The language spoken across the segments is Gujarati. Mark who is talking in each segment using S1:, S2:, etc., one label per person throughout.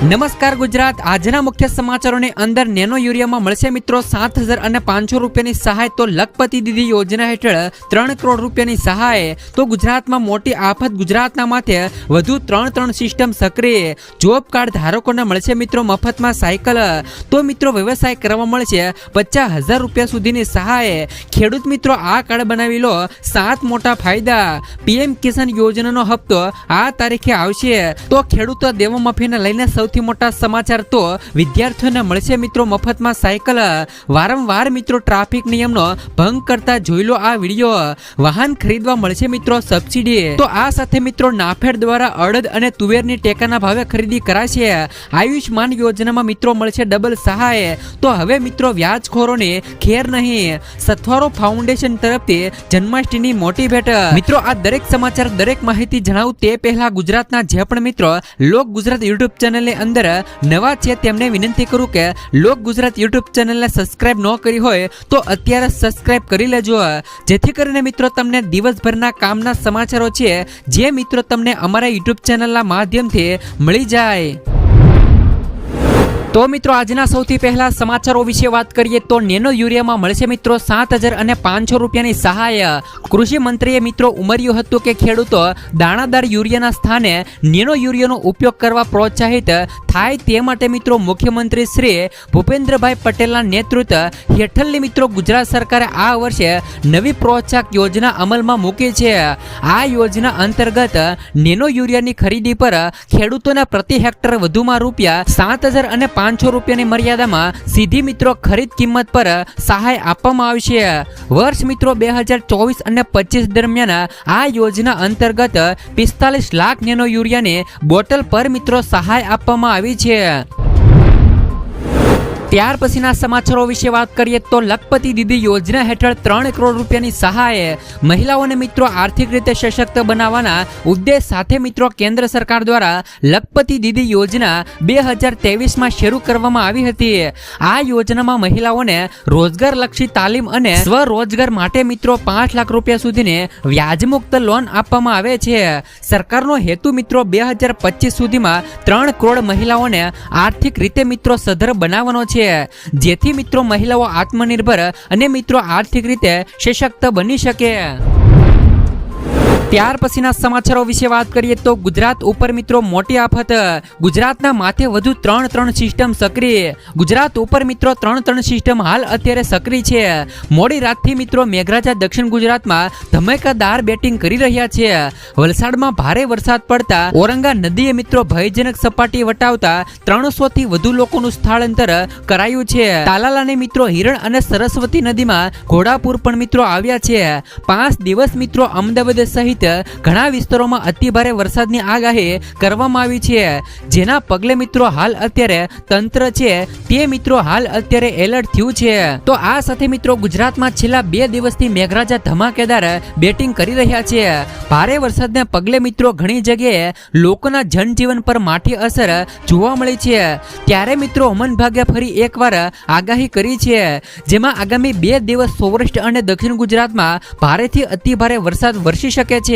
S1: નમસ્કાર ગુજરાત. આજના મુખ્ય સમાચારોની અંદર નેનો યુરિયામાં મળશે મિત્રો સાત હજાર અને પાંચસો રૂપિયાની સહાય તો લખપતિ દીદી યોજના હેઠળ ત્રણ કરોડ રૂપિયાની સહાય. તો ગુજરાતમાં મોટી આફત ગુજરાતના માથે. વધુ ત્રણ ત્રણ સિસ્ટમ સક્રિય. જોબ કાર્ડ ધારકોને મળશે મિત્રો મફતમાં સાયકલ. તો મિત્રો વ્યવસાય કરવા મળશે પચાસ હજાર રૂપિયા સુધીની સહાય. ખેડૂત મિત્રો આ કાર્ડ બનાવી લો સાત મોટા ફાયદા. પીએમ કિસાન યોજનાનો હપ્તો આ તારીખે આવશે. તો ખેડૂતો દેવો મફીને લઈને સૌથી મોટા સમાચાર તો વિદ્યાર્થીઓને મળશે મિત્રો મફતમાં સાયકલ. વારંવાર મિત્રો ટ્રાફિક નિયમનો ભંગ કરતા જોઈ લો આ વીડિયો. વાહન ખરીદવા મળશે મિત્રો સબસિડી. તો આ સાથે મિત્રો નાફેડ દ્વારા અડદ અને તુવેરની ટેકાના ભાવે ખરીદી કરાશે. આયુષ્માન યોજનામાં મિત્રો મળશે ડબલ સહાય. તો હવે મિત્રો વ્યાજખોરોને ખેર નહીં. સથવારો ફાઉન્ડેશન તરફથી જન્માષ્ટમીની મોટી ભેટ. મિત્રો આ દરેક સમાચાર, દરેક માહિતી જણાવું તે પહેલા ગુજરાતના જે પણ મિત્રો લોક ગુજરાત યુટ્યુબ ચેનલની અંદર નવા છે તેમને વિનંતી કરું કે લોક ગુજરાત યુટ્યુબ ચેનલને સબસ્ક્રાઇબ ન કરી હોય તો અત્યારે સબસ્ક્રાઇબ કરી લેજો. જેથી કરીને મિત્રો તમને દિવસભરના કામના સમાચારો છે જે મિત્રો તમને અમારા યુટ્યુબ ચેનલના માધ્યમથી મળી જાય. તો મિત્રો, આજના સૌથી પહેલા સમાચારો વિશે વાત કરીએ તો નેનો યુરિયામાં મળશે મિત્રો સાત હજાર અને પાંચસો રૂપિયાની સહાય. કૃષિ મંત્રીએ મિત્રો ઉમર્યું હતું કે ખેડૂતો દાણાદાર યુરિયાના સ્થાને નેનો યુરિયાનો ઉપયોગ કરવા પ્રોત્સાહિત થાય તે માટે મિત્રો મુખ્યમંત્રી શ્રી ભૂપેન્દ્રભાઈ પટેલના નેતૃત્વ હેઠળની મિત્રો ગુજરાત સરકારે આ વર્ષે નવી પ્રોત્સાહક યોજના અમલમાં મૂકી છે. આ યોજના અંતર્ગત નેનો યુરિયાની ખરીદી પર ખેડૂતોના પ્રતિ હેક્ટર વધુમાં રૂપિયા સાત હજાર અને પાંચસો રૂપિયાની મર્યાદામાં સીધી મિત્રો ખરીદ કિંમત પર સહાય આપવામાં આવશે વર્ષ મિત્રો બે હજાર ચોવીસ અને પચીસ દરમિયાન આ યોજના અંતર્ગત પિસ્તાલીસ લાખ નેનો યુરિયાની બોટલ પર મિત્રો સહાય આપવામાં આવી છે. ત્યાર પછીના સમાચારો વિશે વાત કરીએ તો લખપતિ દીદી યોજના હેઠળ ત્રણ કરોડ રૂપિયાની સહાયે મહિલાઓને મિત્રો આર્થિક રીતે સશક્ત બનાવવાના ઉદ્દેશ સાથે મિત્રો કેન્દ્ર સરકાર દ્વારા લખપતિ દીદી યોજના બે હજાર તેવીસમાં શરૂ કરવામાં આવી હતી. આ યોજનામાં મહિલાઓને રોજગારલક્ષી તાલીમ અને સ્વરોજગાર માટે મિત્રો પાંચ લાખ રૂપિયા સુધીને વ્યાજમુક્ત લોન આપવામાં આવે છે. સરકારનો હેતુ મિત્રો બે હજાર પચીસ સુધીમાં ત્રણ કરોડ મહિલાઓને આર્થિક રીતે મિત્રો સધર બનાવવાનો છે. જેથી મિત્રો મહિલાઓ આત્મનિર્ભર અને મિત્રો આર્થિક રીતે સશક્ત બની શકે. ત્યાર પછીના સમાચારો વિશે વાત કરીએ તો ગુજરાત ઉપર મિત્રો મોટી આફત. ગુજરાતના માથે વધુ ત્રણ ત્રણ સિસ્ટમ સક્રિય. ગુજરાત ઉપર મિત્રો ત્રણ ત્રણ સિસ્ટમ હાલ અત્યારે સક્રિય છે. મોડી રાતથી મિત્રો મેઘરાજા દક્ષિણ ગુજરાતમાં ધમેકાદાર બેટિંગ કરી રહ્યા છે. વલસાડમાં ભારે વરસાદ પડતા ઓરંગા નદીએ મિત્રો ભયજનક સપાટી વટાવતા ત્રણસો થી વધુ લોકોનું સ્થળાંતર કરાયું છે. તાલાલાને મિત્રો હિરણ અને સરસ્વતી નદીમાં ઘોડાપુર પણ મિત્રો આવ્યા છે. પાંચ દિવસ મિત્રો અમદાવાદ સહિત ઘણા વિસ્તારોમાં અતિભારે વરસાદની આગાહી કરવામાં આવી છે. જેના પગલે મિત્રો હાલ અત્યારે તંત્ર છે, તે મિત્રો હાલ અત્યારે એલર્ટ થયું છે. તો આ સાથે મિત્રો ગુજરાતમાં છેલ્લા બે દિવસથી મેઘરાજા ધમાકેદાર બેટિંગ કરી રહ્યા છે. ભારે વરસાદને પગલે મિત્રો ઘણી જગ્યાએ લોકોના જનજીવન પર માઠી અસર જોવા મળી છે. ત્યારે મિત્રો હમન ભાગે ફરી એકવાર આગાહી કરી છે. જેમાં આગામી બે દિવસ સૌરાષ્ટ્ર અને દક્ષિણ ગુજરાતમાં ભારેથી અતિભારે વરસાદ વરસી શકે છે.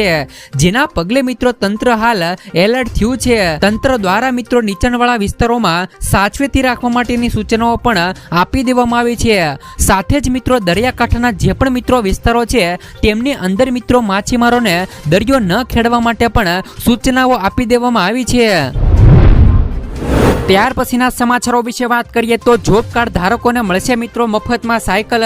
S1: જેના પગલે મિત્રો તંત્ર હાલ એલર્ટ થયું છે. તંત્ર દ્વારા મિત્રો નીચાણવાળા વિસ્તારોમાં સાચવેતી રાખવા માટેની સૂચનાઓ પણ આપી દેવામાં આવી છે. સાથે જ મિત્રો દરિયાકાંઠાના જે પણ મિત્રો વિસ્તારો છે, તેમની અંદર મિત્રો માછીમારોને દરિયો ન ખેડવા માટે પણ સૂચનાઓ આપી દેવામાં આવી છે. ત્યાર પછીના સમાચારો વિશે વાત કરીએ તો જોબ કાર્ડ ધારકોને મળશે મિત્રો મફતમાં સાયકલ.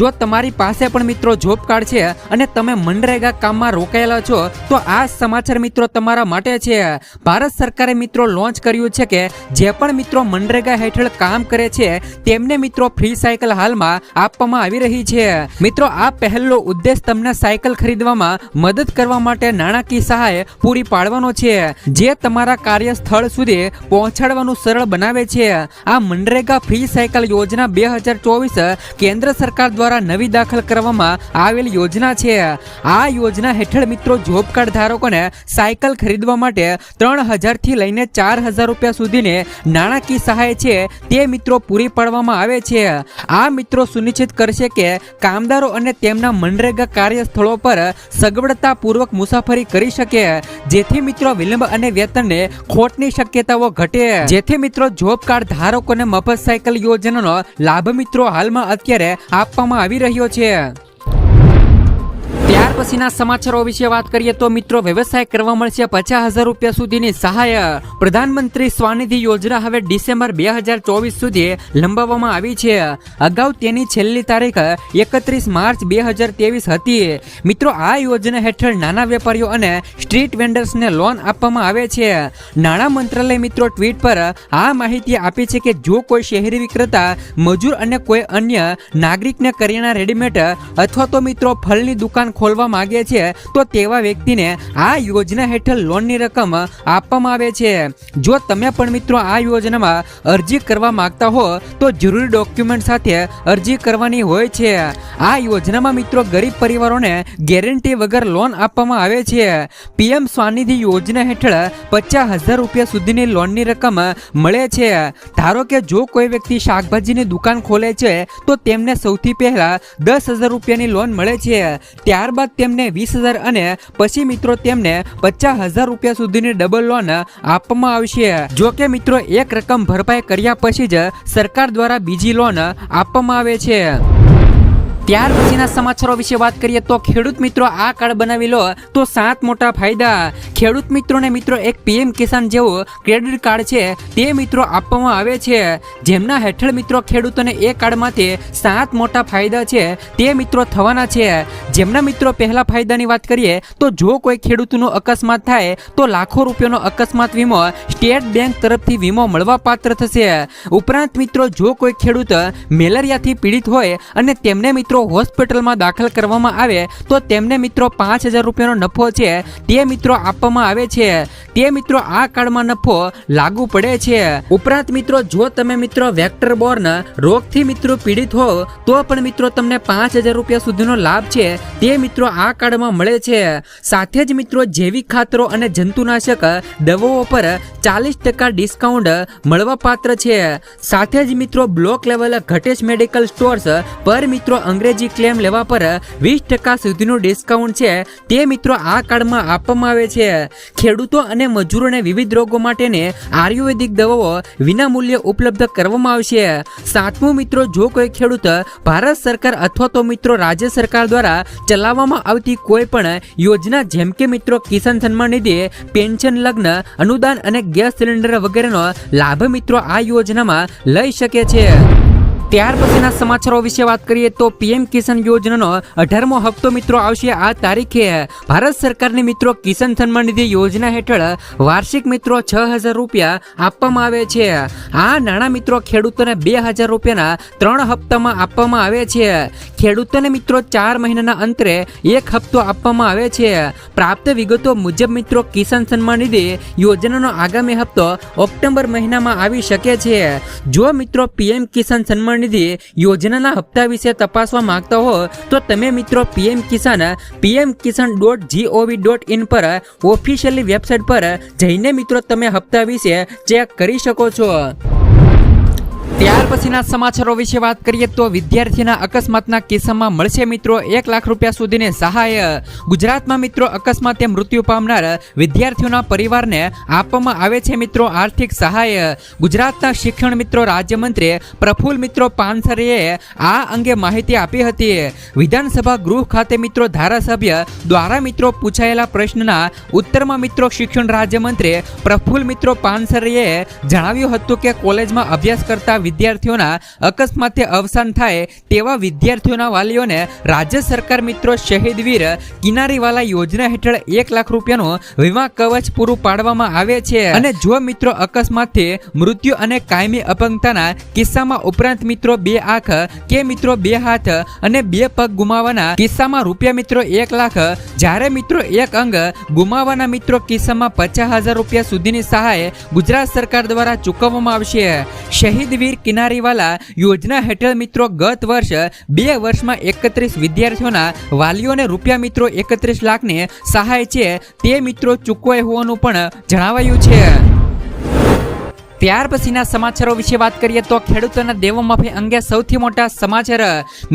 S1: જો તમારી પાસે પણ મિત્રો જોબ કાર્ડ છે અને તમે મનરેગા કામમાં રોકાયેલા છો, તો આ સમાચાર મિત્રો તમારા માટે છે. ભારત સરકારે મિત્રો લોન્ચ કર્યું છે કે જે પણ મિત્રો મનરેગા હેઠળ કામ કરે છે, તેમને મિત્રો ફ્રી સાયકલ હાલમાં આપવામાં આવી રહી છે. મિત્રો, આ પહેલનો ઉદ્દેશ તમને સાયકલ ખરીદવામાં મદદ કરવા માટે નાણાકીય સહાય પૂરી પાડવાનો છે. જે તમારા કાર્યસ્થળ સુધી પહોંચાડવાનું સરળ બનાવે છે. આ મનરેગા ફ્રી સાયકલ યોજના બે હજાર ચોવીસ કેન્દ્ર સરકાર દ્વારા નવી દાખલ કરવામાં આવેલ યોજના છે. આ યોજના હેઠળ મિત્રો જોબ કાર્ડ ધારકોને સાયકલ ખરીદવા માટે ત્રણ હજારથી લઈને ચાર હજાર રૂપિયા સુધીને નાણાકીય સહાય છે. તે મિત્રો પૂરી પાડવામાં આવે છે. આ મિત્રો સુનિશ્ચિત કરશે કે કામદારો અને તેમના મનરેગા કાર્યસ્થળો પર સગવડતાપૂર્વક મુસાફરી કરી શકે, જેથી મિત્રો વિલંબ અને વેતનને ખોટની શક્યતાઓ ઘટે. જેથી જેથી મિત્રો, જોબ કાર્ડ ધારકોને મફત સાયકલ યોજનાનો લાભ મિત્રો હાલમાં અત્યારે આપવામાં આવી રહ્યો છે. પછીના સમાચારો વિશે વાત કરીએ તો મિત્રો, વ્યવસાય કરવા મળશે પચાસ હજાર રૂપિયા સુધીની સહાય. પ્રધાનમંત્રી સ્વાનિધિ યોજના હવે ડિસેમ્બર બે હજાર ચોવીસ સુધી લંબાવવામાં આવી છે. અગાઉ તેની છેલ્લી તારીખ એકત્રીસ માર્ચ બે હજાર ત્રેવીસ હતી. મિત્રો, આ યોજના હેઠળ નાના વેપારીઓ અને સ્ટ્રીટ વેન્ડર્સને લોન આપવામાં આવે છે. નાણાં મંત્રાલય મિત્રો ટ્વીટ પર આ માહિતી આપી છે કે જો કોઈ શહેરી વિક્રેતા, મજૂર અને કોઈ અન્ય નાગરિકને કરિયાણા રેડીમેડ અથવા તો મિત્રો ફળની દુકાન ખોલવા માંગે છે, તો તેવા વ્યક્તિને આ યોજના હેઠળ લોનની રકમ આપવામાં આવે છે. જો તમે પણ મિત્રો આ યોજનામાં અરજી કરવા માંગતા હો, તો જરૂરી ડોક્યુમેન્ટ સાથે અરજી કરવાની હોય છે. આ યોજનામાં મિત્રો ગરીબ પરિવારોને ગેરંટી વગર લોન આપવામાં આવે છે. પીએમ સ્વાનિધિ યોજના હેઠળ પચાસ હજાર રૂપિયા સુધીની લોનની રકમ મળે છે. ધારો કે જો કોઈ વ્યક્તિ શાકભાજીની દુકાન ખોલે છે, તો તેમને સૌથી પહેલા દસ હજાર રૂપિયાની લોન મળે છે. ત્યારબાદ તેમને વીસ હજાર અને પછી મિત્રો તેમને પચાસ હજાર રૂપિયા સુધીની ડબલ લોન આપવામાં આવશે જો કે મિત્રો, એક રકમ ભરપાઈ કર્યા પછી જ સરકાર દ્વારા બીજી લોન આપવામાં આવે છે. ત્યાર પછીના સમાચારો વિશે વાત કરીએ તો ખેડૂત મિત્રો આ કાર્ડ બનાવી લો તો સાત મોટા ફાયદા. ખેડૂત મિત્રોને મિત્રો એક પીએમ કિસાન જેવો ક્રેડિટ કાર્ડ છે, તે મિત્રો આપવામાં આવે છે. જેમના હેઠળ મિત્રો ખેડૂતોને એ કાર્ડમાંથી સાત મોટા ફાયદા છે, તે મિત્રો થવાના છે. જેમના મિત્રો પહેલા ફાયદાની વાત કરીએ તો જો કોઈ ખેડૂતનો અકસ્માત થાય, તો લાખો રૂપિયાનો અકસ્માત વીમો સ્ટેટ બેંક તરફથી વીમો મળવા પાત્ર થશે. ઉપરાંત મિત્રો, જો કોઈ ખેડૂત મેલેરિયાથી પીડિત હોય અને તેમને મિત્રો હોસ્પિટલમાં દાખલ કરવામાં આવે તો તેમને મિત્રો પાંચ હજાર રૂપિયાનો નફો છે. તે મિત્રો આપવામાં આવે છે. તે મિત્રો આ કાર્ડમાં નફો લાગુ પડે છે. ઉપરાંત મિત્રો, જો તમે મિત્રો વેક્ટર બોર્ન રોગથી મિત્રો પીડિત હો, તો પણ મિત્રો તમને પાંચ હજાર રૂપિયા સુધીનો લાભ છે. તે મિત્રો આ કાર્ડમાં મળે છે. સાથે જ મિત્રો, જૈવિક ખાતરો અને જંતુનાશક દવાઓ પર ચાલીસ ટકા ડિસ્કાઉન્ટ મળવા પાત્ર છે. સાથે જ મિત્રો, બ્લોક લેવલ ઘટેશ મેડિકલ સ્ટોર્સ પર મિત્રો અંગ્રેજી ક્લેમ લેવા પર વીસ ટકા સુધીનું ડિસ્કાઉન્ટ છે તે મિત્રો આ કાર્ડમાં આપવામાં આવે છે. ખેડૂતો અને મજૂરોને વિવિધ રોગો માટેને આયુર્વેદિક દવાઓ વિના મૂલ્યે ઉપલબ્ધ કરવામાં આવશે. સાતમું મિત્રો, જો કોઈ ખેડૂત ભારત સરકાર અથવા તો મિત્રો રાજ્ય સરકાર દ્વારા ચલાવવામાં આવતી કોઈ પણ યોજના, જેમ કે મિત્રો કિસાન સન્માન નિધિ, પેન્શન લગ્ન, અનુદાન અને ગેસ સિલિન્ડર વગેરેનો લાભ મિત્રો આ યોજનામાં લઈ શકે છે. ત્યાર પછીના સમાચારો વિશે વાત કરીએ તો પીએમ કિસાન યોજનાનો અઢારમો હપ્તો મિત્રો આવશે આ તારીખે. ભારત સરકારની મિત્રો કિસાન સન્માન નિધિ યોજના હેઠળ વાર્ષિક મિત્રો છ હજાર રૂપિયા આપવામાં આવે છે. આ નાણાં મિત્રો ખેડૂતોને બે હજાર રૂપિયાના ત્રણ હપ્તામાં આપવામાં આવે છે. ખેડૂતોને મિત્રો ચાર મહિનાના અંતરે એક હપ્તો આપવામાં આવે છે. પ્રાપ્ત વિગતો મુજબ મિત્રો કિસાન સન્માન નિધિ યોજનાનો આગામી હપ્તો ઓક્ટોબર મહિનામાં આવી શકે છે. જો મિત્રો પીએમ કિસાન સન્માન નિધિ યોજનાના હપ્તા વિશે તપાસવા માંગતા હો તો તમે મિત્રો PM Kisan PM Kisan dot GOV dot in પર ઓફિશિયલી વેબસાઇટ પર જઈને મિત્રો તમે હપ્તા વિશે ચેક કરી શકો છો. ત્યાર પછીના સમાચારો વિશે વાત કરીએ તો વિદ્યાર્થીના અકસ્માતના કિસ્સામાં મળશે મિત્રો એક લાખ રૂપિયા સુધીની સહાય. ગુજરાતમાં મિત્રો અકસ્માતે મૃત્યુ પામનાર વિદ્યાર્થીઓના પરિવારને આપવામાં આવે છે મિત્રો આર્થિક સહાય. ગુજરાતના શિક્ષણ મિત્રો, રાજ્યમંત્રી પ્રફુલ મિત્રો પાનસરીએ આ અંગે માહિતી આપી હતી. વિધાનસભા ગૃહ ખાતે મિત્રો ધારાસભ્ય દ્વારા મિત્રો પૂછાયેલા પ્રશ્નના ઉત્તરમાં મિત્રો શિક્ષણ રાજ્યમંત્રી પ્રફુલ મિત્રો પાનસરીએ જણાવ્યું હતું કે કોલેજમાં અભ્યાસ કરતા વિદ્યાર્થીઓના અકસ્માતે અવસાન થાય તેવા વિદ્યાર્થીઓના વાલીઓને રાજ્ય સરકાર મિત્રો શહીદ વીર કિનારીવાલા યોજના હેઠળ એક લાખ રૂપિયાનું વીમા કવચ પૂરું પાડવામાં આવે છે. અને જો મિત્રો અકસ્માતથી મૃત્યુ અને કાયમી અપંગતાના કિસ્સામાં ઉપરાંત મિત્રો બે આંખ કે મિત્રો બે હાથ અને બે પગ ગુમાવવાના કિસ્સામાં રૂપિયા મિત્રો એક લાખ, જ્યારે મિત્રો એક અંગ ગુમાવવાના મિત્રો કિસ્સામાં પચાસ હજાર રૂપિયા સુધીની સહાય ગુજરાત સરકાર દ્વારા ચૂકવવામાં આવશે. શહીદ વીર કિનારીવાલા યોજના હેઠળ મિત્રો ગત વર્ષ બે વર્ષમાં એકત્રીસ વિદ્યાર્થીઓના વાલીઓને રૂપિયા મિત્રો એકત્રીસ લાખની સહાય છે તે મિત્રો ચૂકવાય હોવાનું પણ જણાવાયું છે. ત્યાર પછીના સમાચારો વિશે વાત કરીએ તો ખેડૂતોના દેવો માફી અંગે સૌથી મોટા સમાચાર,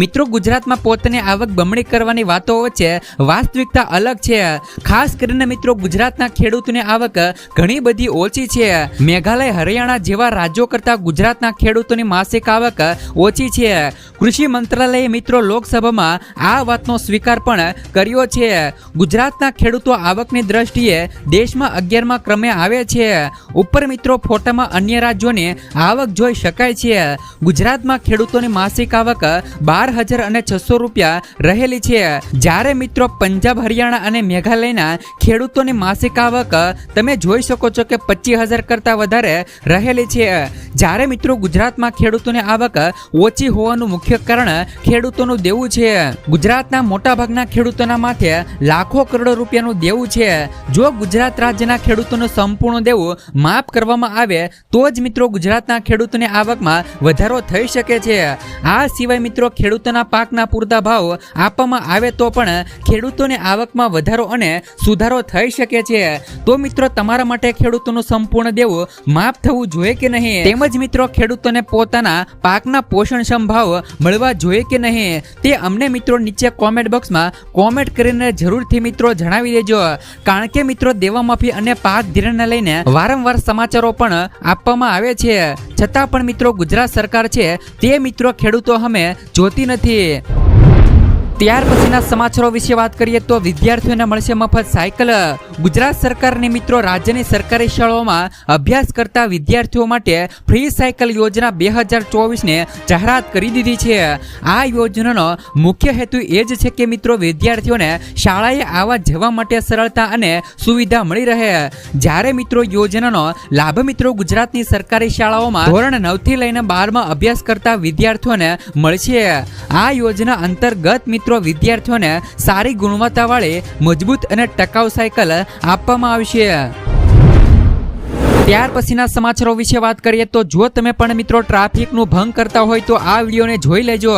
S1: મિત્રો ગુજરાતમાં પોતાની આવક બમણી કરવાની વાતો વચ્ચે વાસ્તવિકતા અલગ છે. ખાસ કરીને મિત્રો ગુજરાતના ખેડૂતોની આવક ઘણી બધી ઓછી છે. મેઘાલય, હરિયાણા જેવા રાજ્યો કરતાં ગુજરાતના ખેડૂતોની માસિક આવક ઓછી છે. કૃષિ મંત્રાલયે મિત્રો લોકસભામાં આ વાતનો સ્વીકાર પણ કર્યો છે. ગુજરાતના ખેડૂતો આવકની દ્રષ્ટિએ દેશમાં અગિયારમાં ક્રમે આવે છે. ઉપર મિત્રો ફોટામાં અન્ય રાજ્યોની આવક જોઈ શકાય છે. ગુજરાતમાં ખેડૂતોની માસિક આવક બાર હજાર અને છસો રૂપિયા રહેલી છે. જ્યારે મિત્રો પંજાબ, હરિયાણા અને મેઘાલયના ખેડૂતોની માસિક આવક તમે જોઈ શકો છો કે પચીસ હજાર કરતાં વધારે રહેલી છે. જ્યારે મિત્રો ગુજરાતમાં ખેડૂતોની આવક ઓછી હોવાનું મુખ્ય કારણ ખેડૂતોનું દેવું છે. ગુજરાતના મોટાભાગના ખેડૂતોના માથે લાખો કરોડો રૂપિયાનું દેવું છે. જો ગુજરાત રાજ્યના ખેડૂતોનું સંપૂર્ણ દેવું માફ કરવામાં આવે તો જ મિત્રો ગુજરાતના ખેડૂતોની આવકમાં વધારો થઈ શકે છે. આ સિવાય મિત્રો ખેડૂતોના પાકના પૂરતા ભાવ આપવામાં આવે તો પણ ખેડૂતોની આવકમાં વધારો અને સુધારો થઈ શકે છે. તો મિત્રો તમારા માટે ખેડૂતોનું સંપૂર્ણ દેવું માફ થવું જોઈએ કે નહીં? તેમજ મિત્રો ખેડૂતોને પોતાના પાકના પોષણ સંભાવ મળવા જોઈએ કે નહીં? તે અમને મિત્રો નીચે કોમેન્ટ બોક્સમાં કોમેન્ટ કરીને જરૂરથી મિત્રો જણાવી દેજો. કારણ કે મિત્રો દેવા માફી અને પાક ધીરણને લઈને વારંવાર સમાચારો પણ આપવામાં આવે છે. છતાં પણ મિત્રો ગુજરાત સરકાર છે, તે મિત્રો ખેડૂતો અમે જોતી નથી. ત્યાર પછીના સમાચારો વિશે વાત કરીએ તો વિદ્યાર્થીઓને મળશે મફત સાયકલ. ગુજરાત સરકારની મિત્રો રાજ્યની સરકારી શાળાઓમાં અભ્યાસ કરતા વિદ્યાર્થીઓ માટે ફ્રી સાયકલ યોજના બે હજાર ચોવીસને જાહેરાત કરી દીધી છે. આ યોજનાનો મુખ્ય હેતુ એ જ છે કે મિત્રો વિદ્યાર્થીઓને શાળાએ આવવા જવા માટે સરળતા અને સુવિધા મળી રહે. જ્યારે મિત્રો યોજનાનો લાભ મિત્રો ગુજરાતની સરકારી શાળાઓમાં ધોરણ નવથી લઈને બારમાં અભ્યાસ કરતા વિદ્યાર્થીઓને મળશે. આ યોજના અંતર્ગત મિત્રો વિદ્યાર્થીઓને સારી ગુણવત્તાવાળી મજબૂત અને ટકાઉ સાયકલ આપવામાં આવશે ત્યાર પછીના સમાચારો વિશે વાત કરીએ તો જો તમે પણ મિત્રો ટ્રાફિકનું ભંગ કરતા હોય તો આ વિડીયોને જોઈ લેજો.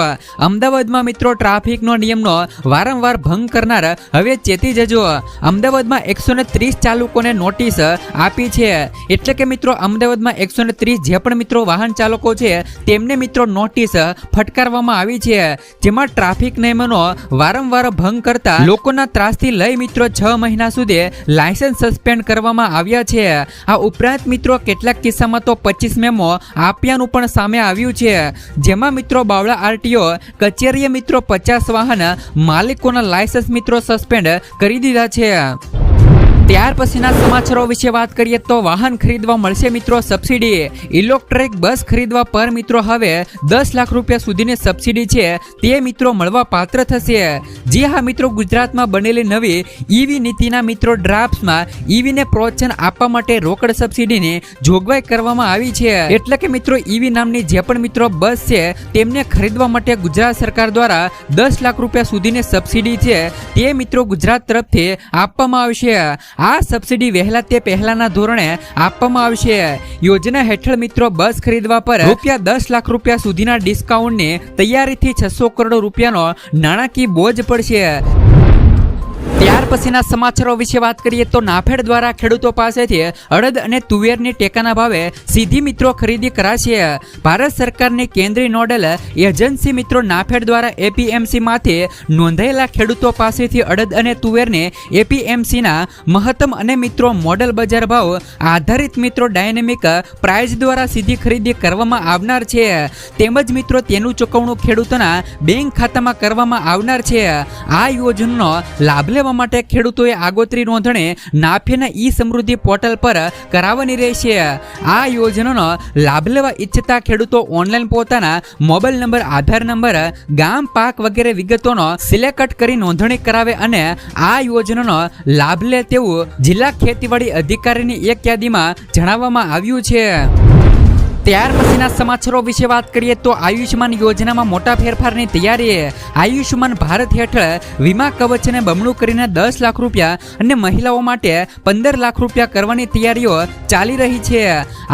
S1: અમદાવાદમાં મિત્રો ટ્રાફિકનો નિયમનો વારંવાર ભંગ કરનાર હવે ચેતી જજો. અમદાવાદમાં એકસો ને ત્રીસ ચાલકોને નોટિસ આપી છે. એટલે કે મિત્રો અમદાવાદમાં એકસો ને ત્રીસ જે પણ મિત્રો વાહન ચાલકો છે, તેમને મિત્રો નોટિસ ફટકારવામાં આવી છે. જેમાં ટ્રાફિક નિયમોનો વારંવાર ભંગ કરતા લોકોના ત્રાસથી લઈ મિત્રો છ મહિના સુધી લાયસન્સ સસ્પેન્ડ કરવામાં આવ્યા છે. આ ઉપરાંત મિત્રો કેટલાક કિસ્સામાં તો પચીસ મેમો આપ્યાનું પણ સામે આવ્યું છે. જેમાં મિત્રો બાવળા આરટીઓ, કચેરીએ મિત્રો પચાસ વાહન, માલિકોના લાયસન્સ મિત્રો સસ્પેન્ડ કરી દીધા છે. ત્યાર પછીના સમાચારો વિશે વાત કરીએ તો વાહન ખરીદવા મળશે મિત્રો સબસિડી. ઇલેક્ટ્રિક બસ ખરીદવા પર મિત્રો હવે દસ લાખ રૂપિયા સુધીની સબસિડી છે, તે મિત્રો મળવા પાત્ર થશે. જી હા મિત્રો, ગુજરાતમાં બનેલી નવી ઈવી નીતિના મિત્રો ડ્રાફ્ટમાં ઈવીને પ્રોત્સાહન આપવા માટે રોકડ સબસિડીની જોગવાઈ કરવામાં આવી છે. એટલે કે મિત્રો ઈવી નામની જે પણ મિત્રો બસ છે, તેમને ખરીદવા માટે ગુજરાત સરકાર દ્વારા દસ લાખ રૂપિયા સુધીની સબસિડી છે, તે મિત્રો ગુજરાત તરફથી આપવામાં આવશે. આ સબસિડી વહેલા તે પહેલાના ધોરણે આપવામાં આવશે. યોજના હેઠળ મિત્રો બસ ખરીદવા પર રૂપિયા દસ લાખ રૂપિયા સુધીના ડિસ્કાઉન્ટની તૈયારીથી છસો કરોડ રૂપિયાનો નાણાકીય બોજ પડશે. ત્યાર પછીના સમાચારો વિશે વાત કરીએ તો નાફેડ દ્વારા ખેડૂતો પાસેથી અડદ અને તુવેરની ટેકાના ભાવે સીધી મિત્રો ખરીદી કરાશે. ભારત સરકારની કેન્દ્રીય નોડલ એજન્સી મિત્રો નાફેડ દ્વારા એપીએમસીમાંથી નોંધાયેલા ખેડૂતો પાસેથી અડદ અને તુવેરને એપીએમસીના મહત્તમ અને મિત્રો મોડલ બજાર ભાવ આધારિત મિત્રો ડાયનેમિક પ્રાઇઝ દ્વારા સીધી ખરીદી કરવામાં આવનાર છે. તેમજ મિત્રો તેનું ચૂકવણું ખેડૂતોના બેંક ખાતામાં કરવામાં આવનાર છે. આ યોજનાનો લાભ લેવા માટે ખેડૂતોએ આગોતરી નોંધણી નાફેના ઈ સમૃદ્ધિ પોર્ટલ પર કરાવવાની રહેશે. આ યોજનાનો લાભ લેવા ઈચ્છતા ખેડૂતો ઓનલાઈન પોતાના મોબાઈલ નંબર, આધાર નંબર, ગામ, પાક વગેરે વિગતોનો સિલેક્ટ કરી નોંધણી કરાવે અને આ યોજનાનો લાભ લે તેવું જિલ્લા ખેતીવાડી અધિકારીની એક યાદીમાં જણાવવામાં આવ્યું છે. ત્યાર પછીના સમાચારો વિશે વાત કરીએ તો આયુષ્યમાન યોજનામાં મોટા ફેરફારની તૈયારી આયુષ્યમાન ભારત હેઠળ વીમા કવચને બમણું કરીને દસ લાખ રૂપિયા અને મહિલાઓ માટે પંદર લાખ રૂપિયા કરવાની તૈયારીઓ ચાલી રહી છે.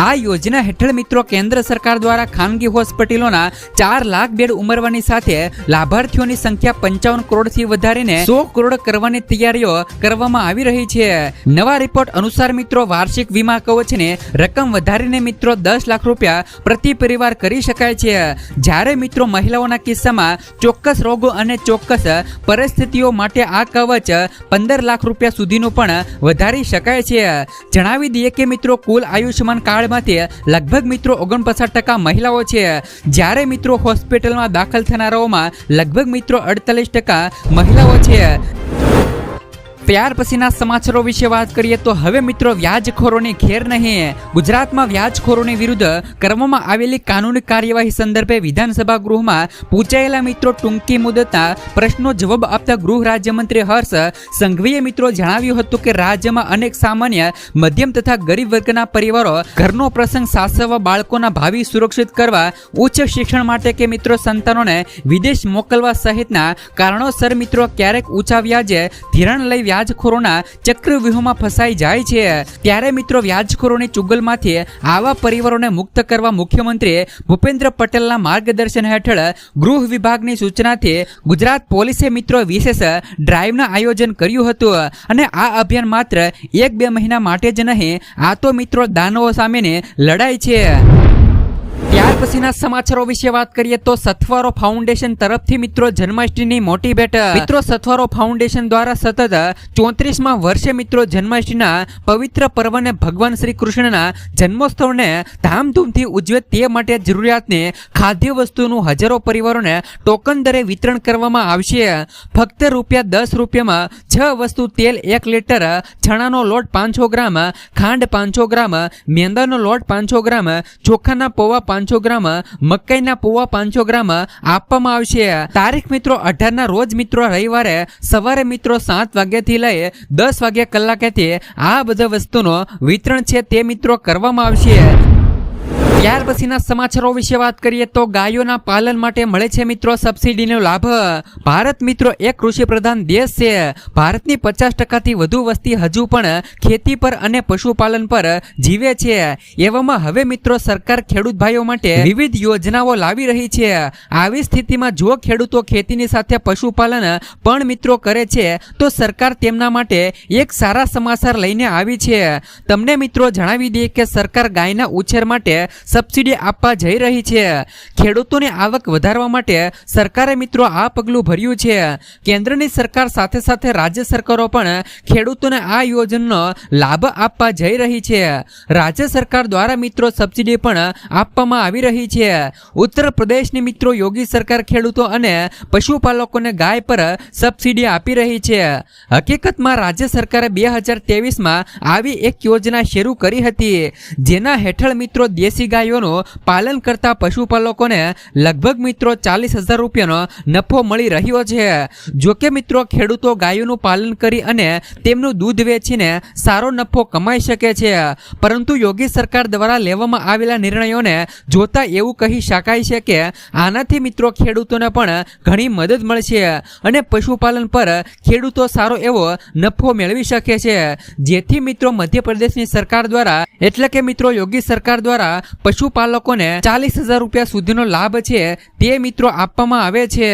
S1: આ યોજના હેઠળ મિત્રો કેન્દ્ર સરકાર દ્વારા ખાનગી હોસ્પિટલોના ચાર લાખ બેડ ઉમરવાની સાથે લાભાર્થીઓની સંખ્યા પંચાવન કરોડથી વધારીને સો કરોડ કરવાની તૈયારીઓ કરવામાં આવી રહી છે. નવા રિપોર્ટ અનુસાર મિત્રો વાર્ષિક વીમા કવચને રકમ વધારીને મિત્રો દસ લાખ રૂપિયા પ્રતિ પરિવાર કરી શકાય છે. જ્યારે મિત્રો મહિલાઓના કિસ્સામાં ચોક્કસ રોગો અને ચોક્કસ પરિસ્થિતિઓ માટે આ કવચ પંદર લાખ રૂપિયા સુધીનું પણ વધારી શકાય છે. જણાવી દઈએ કે મિત્રો કુલ આયુષ્યમાન કાર્ડમાંથી લગભગ મિત્રો ઓગણપચાસ ટકા મહિલાઓ છે. જ્યારે મિત્રો હોસ્પિટલમાં દાખલ થનારાઓમાં લગભગ મિત્રો અડતાલીસ ટકા મહિલાઓ છે. ત્યાર પછીના સમાચારો વિશે વાત કરીએ તો હવે મિત્રો વ્યાજખોરોની ખેર નહીં ગુજરાતમાં વ્યાજખોરોની વિરુદ્ધ કરવામાં આવેલી કાનૂની કાર્યવાહી સંદર્ભે વિધાનસભા ગૃહમાં પૂછાયેલા મિત્રો ટૂંકી મુદતના પ્રશ્નો જવાબ આપતા ગૃહ રાજ્યમંત્રી હર્ષ સંઘવીએ મિત્રો જણાવ્યું હતું કે રાજ્યમાં અનેક સામાન્ય, મધ્યમ તથા ગરીબ વર્ગના પરિવારો ઘરનો પ્રસંગ સાસવવા બાળકોના ભાવિ સુરક્ષિત કરવા, ઉચ્ચ શિક્ષણ માટે કે મિત્રો સંતાનોને વિદેશ મોકલવા સહિતના કારણોસર મિત્રો ક્યારેક ઊંચા વ્યાજે ધિરાણ લઈ વ્યાજખોરોના ચક્રવ્યૂહમાં ફસાઈ જાય છે. ત્યારે મિત્રો વ્યાજખોરોની ચુગલમાંથી આવા પરિવારોને મુક્ત કરવા મુખ્યમંત્રી ભૂપેન્દ્ર પટેલના માર્ગદર્શન હેઠળ ગૃહ વિભાગની સૂચનાથી ગુજરાત પોલીસે મિત્રો વિશેષ ડ્રાઈવના આયોજન કર્યું હતું. અને આ અભિયાન માત્ર એક બે મહિના માટે જ નહીં, આ તો મિત્રો દાનવો સામેની લડાઈ છે. ત્યાર પછીના સમાચારો વિશે વાત કરીએ તો સથવારો ફાઉન્ડેશન તરફથી મિત્રો જન્માષ્ટમીની મોટી ભેટ. મિત્રો, સથવારો ફાઉન્ડેશન દ્વારા સતત ચોત્રીસમાં વર્ષે મિત્રો જન્માષ્ટમીના પવિત્ર પર્વને ભગવાન શ્રી કૃષ્ણના જન્મોત્સવને ધામધૂમથી ઉજવે તે માટે જરૂરિયાતની ખાદ્ય વસ્તુનું હજારો પરિવારોને ટોકન દરે વિતરણ કરવામાં આવશે. ફક્ત રૂપિયા દસ રૂપિયામાં છ વસ્તુ તેલ એક લીટર, ચણાનો લોટ પાંચસો ગ્રામ, ખાંડ પાંચસો ગ્રામ, મેંદાનો લોટ પાંચસો ગ્રામ, ચોખાના પૌવા પાંચસો ગ્રામ, મકાઈના પૌવા પાંચસો ગ્રામ આપવામાં આવશે. તારીખ મિત્રો અઢારના રોજ મિત્રો રવિવારે સવારે મિત્રો સાત વાગ્યાથી લઈ દસ વાગ્યા કલાકેથી આ બધા વસ્તુનો વિતરણ છે તે મિત્રો કરવામાં આવશે. ત્યાર પછીના સમાચારો વિશે વાત કરીએ તો ગાયોના પાલન માટે મળે છે મિત્રો સબસિડીનો લાભ. ભારત મિત્રો એક કૃષિ પ્રધાન દેશ છે. ભારતની પચાસ ટકાથી વધુ વસ્તી હજુ પણ ખેતી પર અને પશુપાલન પર જીવે છે. એવામાં હવે મિત્રો સરકાર ખેડૂત ભાઈઓ માટે વિવિધ યોજનાઓ લાવી રહી છે. આવી સ્થિતિમાં જો ખેડૂતો ખેતીની સાથે પશુપાલન પણ મિત્રો કરે છે, તો સરકાર તેમના માટે એક સારા સમાચાર લઈને આવી છે. તમને મિત્રો જણાવી દઈએ કે સરકાર ગાયના ઉછેર માટે સબસિડી આપવા જઈ રહી છે. ખેડૂતોની આવક વધારવા માટે સરકારે મિત્રો આ પગલું ભર્યું છે. કેન્દ્રની સરકાર સાથે સાથે રાજ્ય સરકારો પણ ખેડૂતોને આ યોજનાનો લાભ આપવા જઈ રહી છે. રાજ્ય સરકાર દ્વારા મિત્રો સબસિડી પણ આપવામાં આવી રહી છે. ઉત્તર પ્રદેશની મિત્રો યોગી સરકાર ખેડૂતો અને પશુપાલકોને ગાય પર સબસિડી આપી રહી છે. હકીકતમાં રાજ્ય સરકારે બે હજાર તેવીસમાં આવી એક યોજના શરૂ કરી હતી. જેના હેઠળ મિત્રો દેશી ગાયોનું પાલન કરતા પશુપાલકોને લગભગ મિત્રો ચાલીસ હજાર રૂપિયાનો નફો મળી રહ્યો છે. જોકે મિત્રો, ખેડૂતો ગાયોનું પાલન કરી અને તેમનું દૂધ વેચીને સારો નફો કમાઈ શકે છે. પરંતુ યોગી સરકાર દ્વારા લેવામાં આવેલા નિર્ણયોને જોતા એવું કહી શકાય છે કે આનાથી મિત્રો ખેડૂતોને પણ ઘણી મદદ મળશે અને પશુપાલન પર ખેડૂતો સારો એવો નફો મેળવી શકે છે. જેથી મિત્રો મધ્યપ્રદેશની સરકાર દ્વારા, એટલે કે મિત્રો યોગી સરકાર દ્વારા પશુપાલકોને ચાલીસ હજાર રૂપિયા સુધીનો લાભ છે તે મિત્રો આપવામાં આવે છે.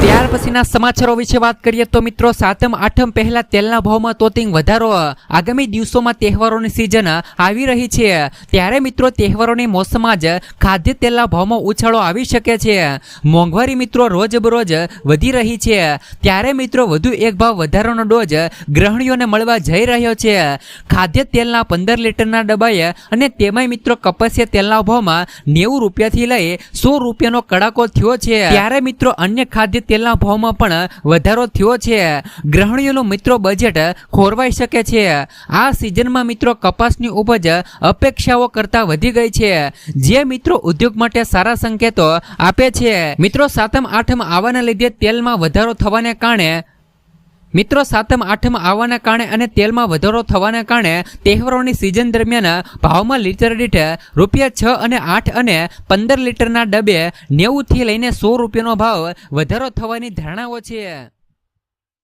S1: ત્યાર પછીના સમાચારો વિશે વાત કરીએ તો મિત્રો, સાતમ, આઠમ પહેલા તેલના ભાવમાં તોતિંગ વધારો. આગામી દિવસોમાં તહેવારોની સિઝન આવી રહી છે. ત્યારે મિત્રો, તહેવારોની મોસમમાં જ ખાદ્ય તેલના ભાવમાં ઉછાળો આવી શકે છે. મોંઘવારી મિત્રો રોજબરોજ વધી રહી છે. ત્યારે મિત્રો, વધુ એક ભાવ વધારાનો ડોઝ ગ્રહણીઓને મળવા જઈ રહ્યો છે. ખાદ્ય તેલના પંદર લીટરના ડબ્બાએ અને તેમાંય મિત્રો, કપાસિયા તેલના ભાવમાં નેવું રૂપિયાથી લઈ સો રૂપિયાનો કડાકો થયો છે. ત્યારે મિત્રો, અન્ય ખાદ્ય તેલના ભાવમાં પણ વધારો થયો છે. ગ્રહણીઓનું મિત્રો બજેટ ખોરવાઈ શકે છે. આ સિઝનમાં મિત્રો કપાસની ઉપજ અપેક્ષાઓ કરતાં વધી ગઈ છે. જે મિત્રો ઉદ્યોગ માટે સારા સંકેતો આપે છે. મિત્રો સાતમ, આઠમ આવવાના લીધે તેલમાં વધારો થવાને કારણે મિત્રો, સાતમ, આઠમ આવવાના કારણે અને તેલમાં વધારો થવાના કારણે તહેવારોની સિઝન દરમિયાન ભાવમાં લીટર દીઠ રૂપિયા છ અને આઠ અને પંદર લીટરના ડબે નેવુંથી લઈને સો રૂપિયાનો ભાવ વધારો થવાની ધારણાઓ છે.